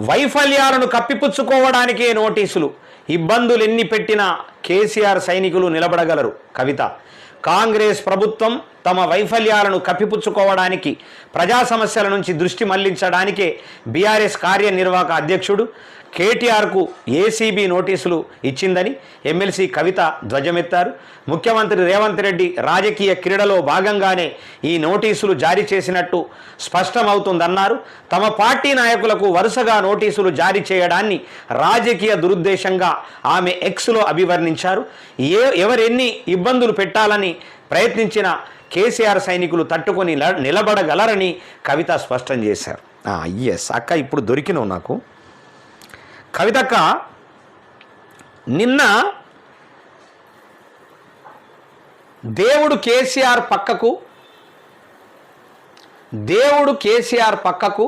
వైఫల్యాలను కప్పిపుచ్చుకోవడానికే నోటీసులు. ఇబ్బందులు ఎన్ని పెట్టినా కేసీఆర్ సైనికులు నిలబడగలరు. కవిత. కాంగ్రెస్ ప్రభుత్వం తమ వైఫల్యాలను కప్పిపుచ్చుకోవడానికి ప్రజా సమస్యల నుంచి దృష్టి మళ్ళించడానికే బీఆర్ఎస్ కార్యనిర్వాహక అధ్యక్షుడు కేటీఆర్కు ఏసీబీ నోటీసులు ఇచ్చిందని ఎమ్మెల్సీ కవిత ధ్వజమెత్తారు. ముఖ్యమంత్రి రేవంత్ రెడ్డి రాజకీయ క్రీడలో భాగంగానే ఈ నోటీసులు జారీ చేసినట్టు స్పష్టమవుతుందన్నారు. తమ పార్టీ నాయకులకు వరుసగా నోటీసులు జారీ చేయడాన్ని రాజకీయ దురుద్దేశంగా ఆమె ఎక్స్లో అభివర్ణించారు. ఏ ఎవరెన్ని ఇబ్బందులు పెట్టాలని ప్రయత్నించిన కేసీఆర్ సైనికులు తట్టుకొని ల- నిలబడగలరని కవిత స్పష్టం చేశారు. ఎస్ అక్క ఇప్పుడు దొరికినవు నాకు. కవితక్క నిన్న దేవుడు కేసీఆర్ పక్కకు దేవుడు కేసీఆర్ పక్కకు